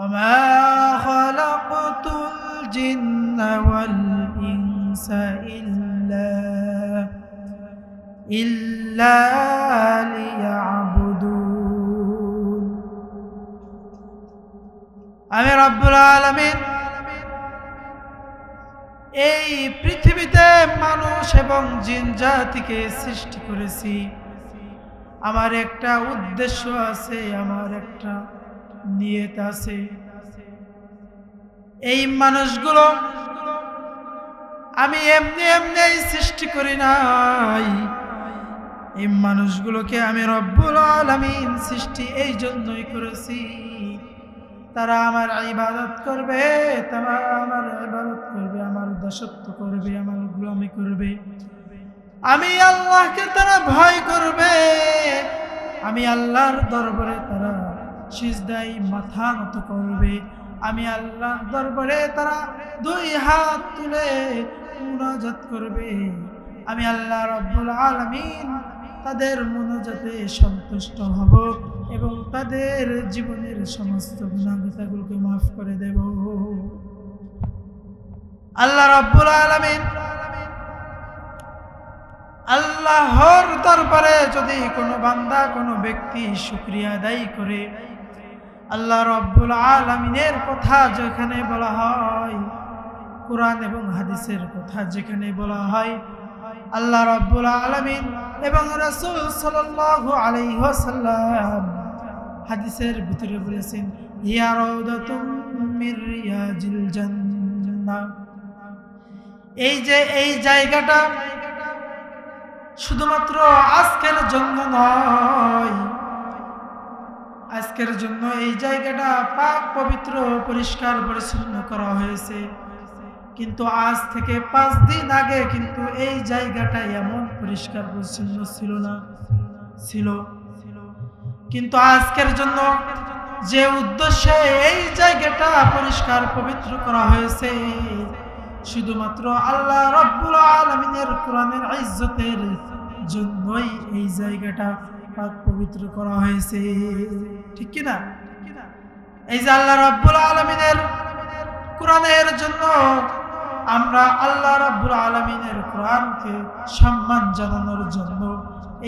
وما خلقت الجن والإنس إلا إلا ليعبدون আমি রব্বুল আলমিন এই পৃথিবীতে মানুষ এবং জিন জাতিকে সৃষ্টি করেছি আমার একটা উদ্দেশ্য আছে আমার একটা নিয়ত আছে। এই মানুষগুলো আমি এমনি এমনি সৃষ্টি করি নাই। এই মানুষগুলোকে আমি রব্বুল আলমিন সৃষ্টি এই জন্যই করেছি। তারা আমার ইবাদত করবে, তারা আমার ইবাদত করবে, আমার দাসত্ব করবে, আমার গুলামি করবে। আমি আল্লাহকে তারা ভয় করবে। আমি আল্লাহর দরবারে তারা সিজদাই মাথা নত করবে। আমি আল্লাহর দরবারে তারা দুই হাত তুলে মুনাজাত করবে। আমি আল্লাহ রব্বুল আলামিন তাদের মনোজাতে সন্তুষ্ট হব এবং তাদের জীবনের সমস্ত গুণাগুতাগুলোকে মাফ করে দেব। আল্লাহ রব্বুল আলামিন আল্লাহর দরবারে যদি কোনো বান্দা কোনো ব্যক্তি শুক্রিয়া আদায় করে আল্লাহ রব্বুল আলমিনের কথা যেখানে বলা হয়, কোরআন এবং হাদিসের কথা যেখানে বলা হয়, আল্লাহ রব্বুল আলমিন এবং রসুল সাল্লাহ আলাইসাল্লাম হাদিসের ভিতরে বলেছেন এই যে এই জায়গাটা শুধুমাত্র আজকের জন্য নয় আজকের জন্য এই জায়গাটা পাক, পবিত্র, পরিষ্কার, পরিচ্ছন্ন করা হয়েছে। কিন্তু আজ থেকে পাঁচ দিন আগে কিন্তু এই জায়গাটা এমন পরিষ্কার, পরিচ্ছন্ন ছিল না, ছিল। কিন্তু আজকের জন্য যে উদ্দেশ্যে এই জায়গাটা পরিষ্কার, পবিত্র করা হয়েছে, শুধুমাত্র আল্লাহ রব্বুল আলমিনের কোরআনের ইজ্জতের জন্যই এই জায়গাটা পাক পবিত্র করা হয়েছে। ঠিক কিনা এই যে আল্লাহ রব্বুল আলমিনের কোরআনের জন্য আমরা আল্লাহ রব্বুল আলমিনের কোরআনকে সম্মান জানানোর জন্য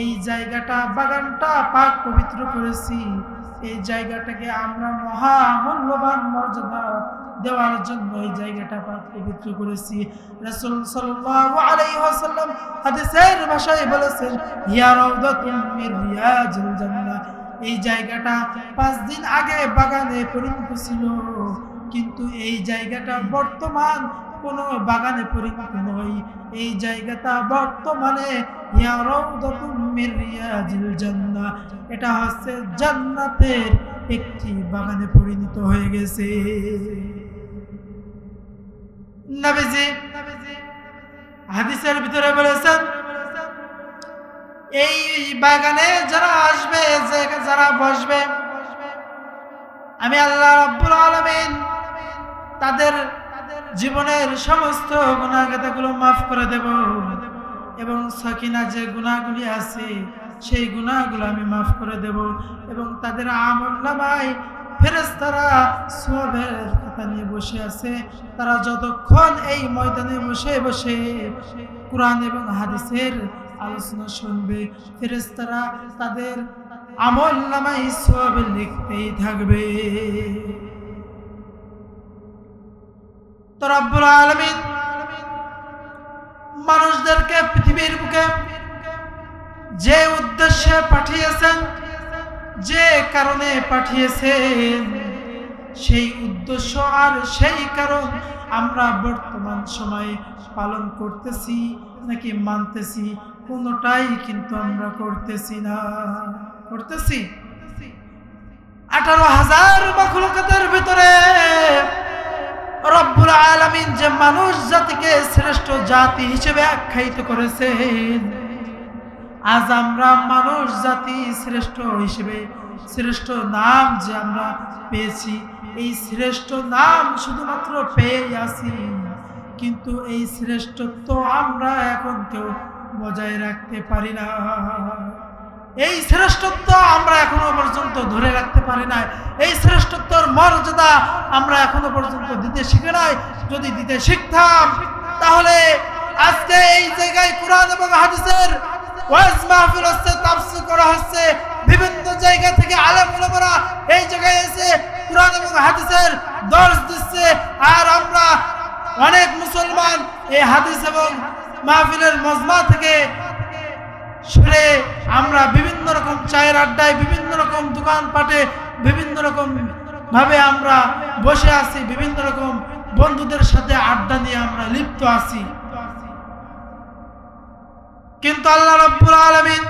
এই জায়গাটা, বাগানটা পাক পবিত্র করেছি। এই জায়গাটাকে আমরা মহা মূল্যবান মর্যাদা দেওয়ার জন্য এই জায়গাটা পাক পবিত্র করেছি। রাসূল সাল্লাল্লাহু আলাইহি ওয়াসাল্লাম হাদিসের ভাষায় বলেছেন ইয়া মির জান্নাহ। এই জায়গাটা পাঁচ দিন আগে বাগানে পরিণত ছিল, কিন্তু এই জায়গাটা বর্তমান কোন বাগানে পরিণত নয়। এই জায়গাটা বর্তমানে এটা হচ্ছে জান্নাতের একটি বাগানে পরিণত হয়ে গেছে। হাদিসের ভিতরে বলেছেন, এই বাগানে যারা আসবে যারা বসবে, আমি আল্লাহ রব্বুল আলমিন তাদের জীবনের সমস্ত গুণাগাতাগুলো মাফ করে দেব এবং সকিনা যে গুণাগুলি আছে, সেই গুণাগুলো আমি মাফ করে দেব এবং তাদের আমল নামায় ফেরেস্তারা সোয়াবের কথা নিয়ে বসে আছে। তারা যতক্ষণ এই ময়দানে বসে বসে কোরআন এবং হাদিসের আলোচনা শুনবে ফেরেস্তারা তাদের আমল নামাই সোয়াব লিখতেই থাকবে। তো রব্বুল আলমিন মানুষদেরকে পৃথিবীর বুকে যে উদ্দেশ্যে পাঠিয়েছেন যে কারণে পাঠিয়েছেন সেই উদ্দেশ্য আর সেই কারণ আমরা বর্তমান সময়ে পালন করতেছি, নাকি মানতেছি, কোনোটাই কিন্তু আমরা করতেছি না। করতেছি? আঠারো হাজার মখলুকাতের ভিতরে রব্বুল আলমিন যে মানুষ জাতিকে শ্রেষ্ঠ জাতি হিসেবে আখ্যায়িত করেছেন আজ আমরা মানুষ, জাতি শ্রেষ্ঠ হিসেবে, শ্রেষ্ঠ নাম যে আমরা পেয়েছি, এই শ্রেষ্ঠ নাম শুধুমাত্র পেয়ে আছি। কিন্তু এই শ্রেষ্ঠত্ব আমরা এখন কেউ বজায় রাখতে পারি না। এই শ্রেষ্ঠত্ব আমরা এখনও পর্যন্ত ধরে রাখতে পারি নাই। এই শ্রেষ্ঠত্বর মর্যাদা আমরা এখনও পর্যন্ত দিতে শিখে নাই। যদি দিতে শিখতাম, তাহলে আজকে এই জায়গায় কোরআন এবং হাদিসের ওয়াজ মাহফিল হচ্ছে, তাফসীর করা হচ্ছে। বিভিন্ন জায়গা থেকে আলেম ওলামারা এই জায়গায় এসে কোরআন এবং হাদিসের দর্শ দিচ্ছে। আর আমরা অনেক মুসলমান এই হাদিস এবং মাহফিলের মজমা থেকে সরে আমরা বিভিন্ন রকম চায়ের আড্ডায়, বিভিন্ন রকম দোকানপাটে, বিভিন্ন রকম ভাবে আমরা বসে আছি, বিভিন্ন রকম বন্ধুদের সাথে আড্ডা নিয়ে আমরা লিপ্ত আছি। কিন্তু আল্লাহ রব্বুল আলামিন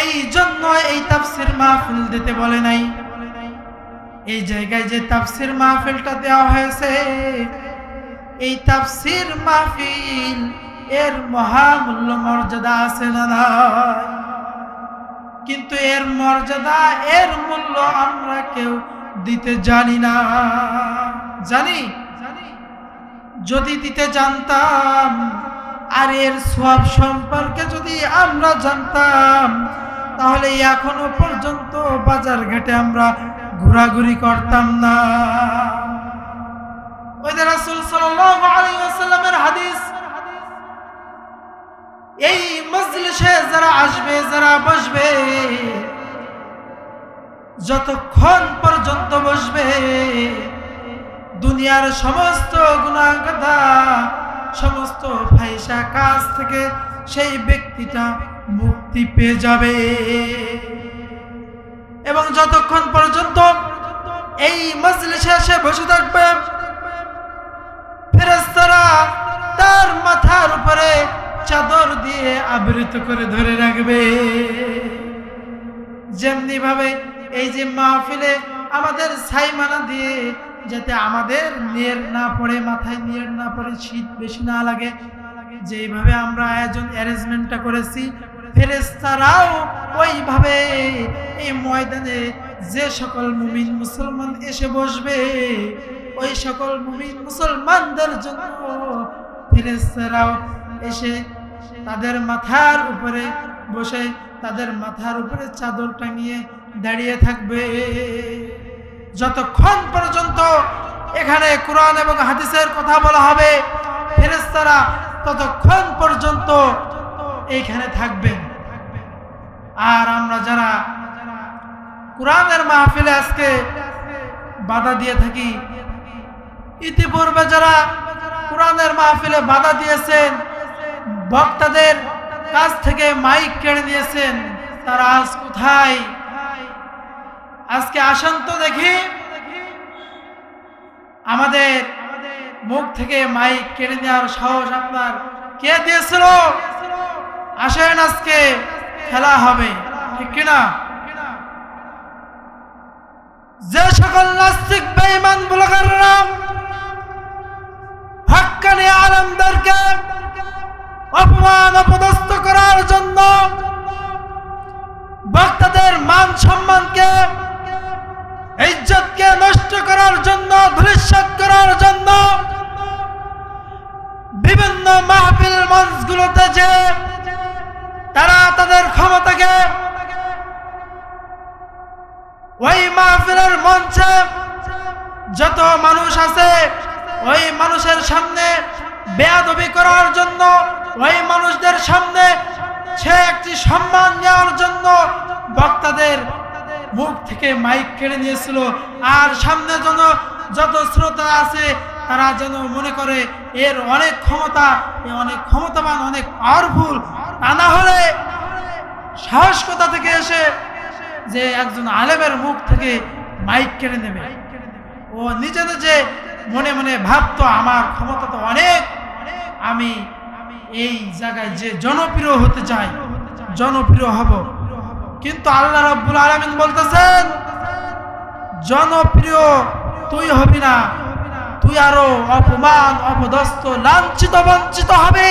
এই জন্য এই তাফসির মাহফিল দিতে বলে নাই। এই জায়গায় যে তাফসির মাহফিলটা দেওয়া হয়েছে, এই তাফসির মাহফিল এর মহামূল্য মর্যাদা আছে না? কিন্তু এর মর্যাদা, এর মূল্য আমরা কেউ দিতে জানি না। জানি জানি? যদি দিতে জানতাম আর এর সব সম্পর্কে যদি আমরা জানতাম, তাহলে এখনও পর্যন্ত বাজার ঘাটে আমরা ঘোরাঘুরি করতাম না। হাদিস, এই মজলিসে যারা আসবে, যারা বসবে, যতক্ষণ পর্যন্ত বসবে, দুনিয়ার সমস্ত গুণাগাদা সমস্ত ফাইসা কাজ থেকে সেই ব্যক্তিটা মুক্তি পেয়ে যাবে। এবং যতক্ষণ পর্যন্ত এই মজলিসে এসে বসে থাকবে ফেরেস্তারা তার মাথার উপরে চাদর দিয়ে আবৃত করে ধরে রাখবে। যেমনি ভাবে এই যে মাহফিলে আমাদের ছাইমানা দিয়ে যাতে আমাদের নিয়ের না পড়ে, মাথায় নিয়ের না পড়ে, শীত বেশি না লাগে। যেইভাবে আমরা আয়োজন অ্যারেঞ্জমেন্টটা করেছি ফেরেস্তারাও ওইভাবে এই ময়দানে যে সকল মুমিন মুসলমান এসে বসবে, ওই সকল মুমিন মুসলমানদের জন্য ফেরেস্তারাও এসে তাদের মাথার উপরে বসে, তাদের মাথার উপরে চাদর টাঙিয়ে দাঁড়িয়ে থাকবে। যতক্ষণ পর্যন্ত এখানে কোরআন এবং হাদিসের কথা বলা হবে ফেরেস্তারা ততক্ষণ পর্যন্ত এইখানে থাকবেন আর আমরা যারা কোরআনের মাহফিলে আজকে বাধা দিয়ে থাকি, ইতিপূর্বে যারা কোরআনের মাহফিলে বাধা দিয়েছেন, বক্তাদের কাছ থেকে মাইক কেড়ে নিয়েছেন, তারা আজ কোথায় আজকে আসেন তো দেখি আমাদের মুখ থেকে মাইক কেড়ে নেওয়ার সাহস আপনার কে দিয়েছিল? আসেন আজকে খেলা হবে, ঠিক কিনা? যে সকল নাস্তিক, বেঈমান ব্লগাররা হাক্কানি আলমদেরকে অপমান, অপদস্থ করার জন্য বক্তাদের মান সম্মানকে ইজ্জতকে নষ্ট করার জন্য, ধূলিসাৎ করার জন্য বিভিন্ন মাহফিল মঞ্চগুলোতে যে তারা তাদের ক্ষমতাকে ওই মাহফিলের মঞ্চে যত মানুষ আছে, ওই মানুষের সামনে বেয়াদবি করার জন্য, ওই মানুষদের সামনে সে একটি সম্মান নেওয়ার জন্য বক্তাদের মুখ থেকে মাইক কেড়ে নিয়েছিল। আর সামনে যেন যত শ্রোতা আছে, তারা যেন মনে করে, এর অনেক ক্ষমতা অনেক ক্ষমতাবান, অনেক পাওয়ারফুল তা না হলে সাহস কোথা থেকে এসে যে একজন আলেমের মুখ থেকে মাইক কেড়ে নেবে? ও নিজে নিজে মনে মনে ভাবতো, আমার ক্ষমতা তো অনেক। আমি এই জায়গায় যে জনপ্রিয় হতে চাই, জনপ্রিয় হব। কিন্তু আল্লাহ রাব্বুল আলামিন বলতেছেন, জনপ্রিয়, তুই হবি না। তুই আরও অপমান, অপদস্থ, লাঞ্ছিত, বঞ্চিত হবে।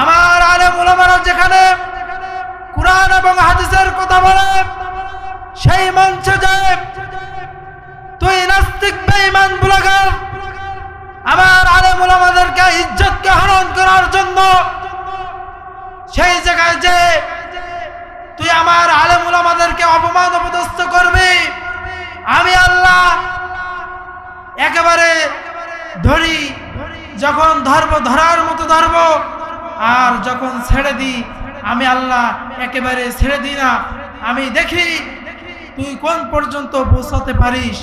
আমার আলেম ওলামারা যেখানে কোরআন এবং হাদিসের কথা বলে, সেই মঞ্চে যায়। তুই নাস্তিক, বেঈমান ব্লগার। আমার আলেম ওলামাদেরকে ইজ্জতকে হরণ করার জন্য সেই জায়গায় যে তুই আমার আলেমুল আমাদেরকে অপমান, অপদস্থ করবি। আমি আল্লাহ একেবারে ধরি যখন ধরবো ধরার মতো ধরবো আর যখন ছেড়ে দিই, আমি আল্লাহ একেবারে ছেড়ে দিই না। আমি দেখি, তুই কোন পর্যন্ত পৌঁছাতে পারিস,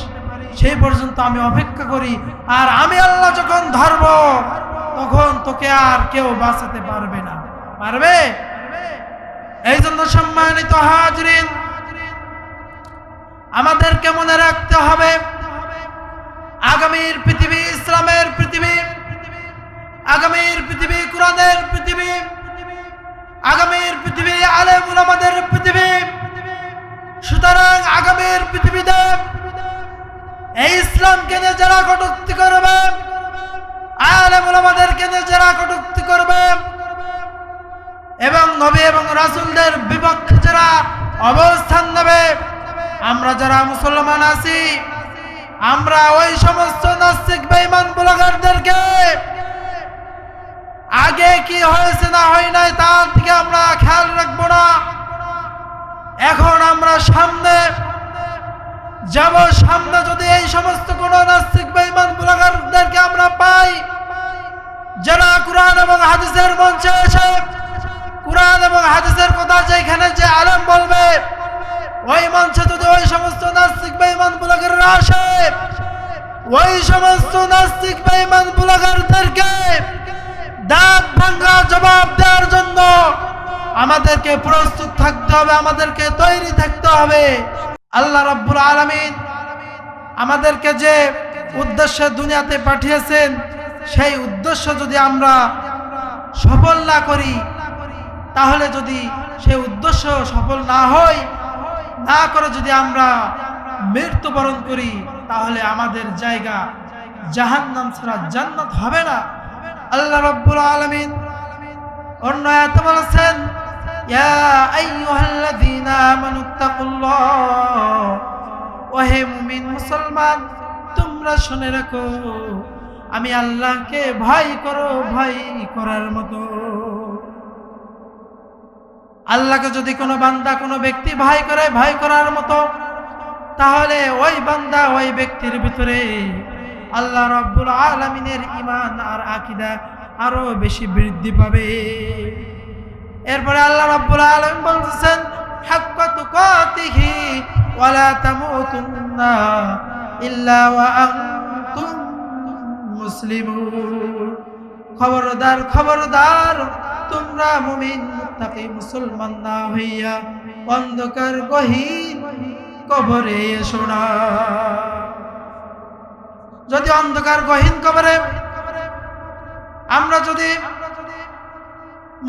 সেই পর্যন্ত আমি অপেক্ষা করি। আর আমি আল্লাহ যখন ধরব তখন তোকে আর কেউ বাঁচাতে পারবে না। পারবে? এই জন্য সম্মানিত হাজরিন আমাদেরকে মনে রাখতে হবে? আগামীর পৃথিবী ইসলামের পৃথিবী, আগামীর পৃথিবী কোরআনের পৃথিবী আগামীর পৃথিবী আলেমুল আমাদের পৃথিবী সুতরাং আগামীর পৃথিবীতে এই ইসলামকে নিয়ে যারা কটুক্তি করবে আলেমুল আমাদেরকে নিয়ে যারা কটুক্তি করবে এবং নবী এবং রাসুলদের বিপক্ষে যারা অবস্থান নেবে। আমরা যারা মুসলমান আছি, আমরা ওই সমস্ত নাস্তিক, বেঈমান ব্লগারদেরকে আগে কি হয়েছে না হয় নাই তার দিকে আমরা খেয়াল রাখব না। এখন আমরা সামনে যাব। সামনে যদি এই সমস্ত কোন নাস্তিক, বেঈমান ব্লগারদেরকে আমরা পাই, যারা কোরআন এবং হাদিসের মঞ্চে এসে কোরআন এবং হাদিসের কথা যেখানে যে আলম বলবে, ওই মঞ্চে যদি ওই সমস্ত নাস্তিক বেঈমান ব্লগাররা আসে, ওই সমস্ত নাস্তিক বেঈমান ব্লগারদেরকে দাঁত ভাঙ্গা জবাব দেওয়ার জন্য আমাদেরকে প্রস্তুত থাকতে হবে, আমাদেরকে তৈরি থাকতে হবে। আল্লাহ রাব্বুল আলামিন আমাদেরকে যে উদ্দেশ্যে দুনিয়াতে পাঠিয়েছেন, সেই উদ্দেশ্য যদি আমরা সফল না করি তাহলে যদি সে উদ্দেশ্য সফল না হয়, না করে যদি আমরা মৃত্যুবরণ করি, তাহলে আমাদের জায়গা জাহান্নাম ছাড়া জান্নাত হবে না। আল্লাহ রাব্বুল আলামিন অন্য আয়াতে বলেছেন ওহে মুমিন মুসলমান, তোমরা শুনে রাখো, আমি আল্লাহকে ভয় করো, ভয় করার মতো। আল্লাহকে যদি কোনো বান্দা কোনো ব্যক্তি ভয় করে, ভয় করার মতো, তাহলে ওই বান্দা ওই ব্যক্তির ভিতরে আল্লাহ রব্বুল আলমিনের ইমান আর আকিদা আরও বেশি বৃদ্ধি পাবে। এরপরে আল্লাহ রব্বুল আলম বলতেছেন খবরদার খবরদার তোমরা মুমিন মুত্তাকি মুসলমান না হইয়া অন্ধকার গহীন কবরে এসো না। যদি অন্ধকার গহীন কবরে, আমরা যদি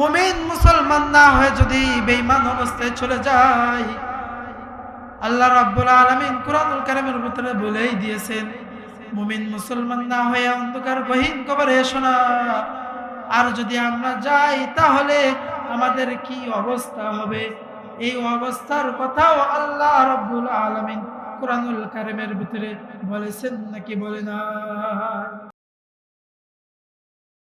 মুমিন, মুসলমান না হয়ে যদি বেঈমান অবস্থায় চলে যাই, আল্লাহ রাব্বুল আলামিন কুরআনুল কারীমের ভিতরে বলেই দিয়েছেন, মুমিন, মুসলমান না হয়ে অন্ধকার গহীন কবরে এসো না। আর যদি আমরা যাই, তাহলে আমাদের কি অবস্থা হবে? এই অবস্থার কথাও আল্লাহ রব্বুল আলমিন কোরআনুল কারিমের ভিতরে বলেছেন নাকি বলে না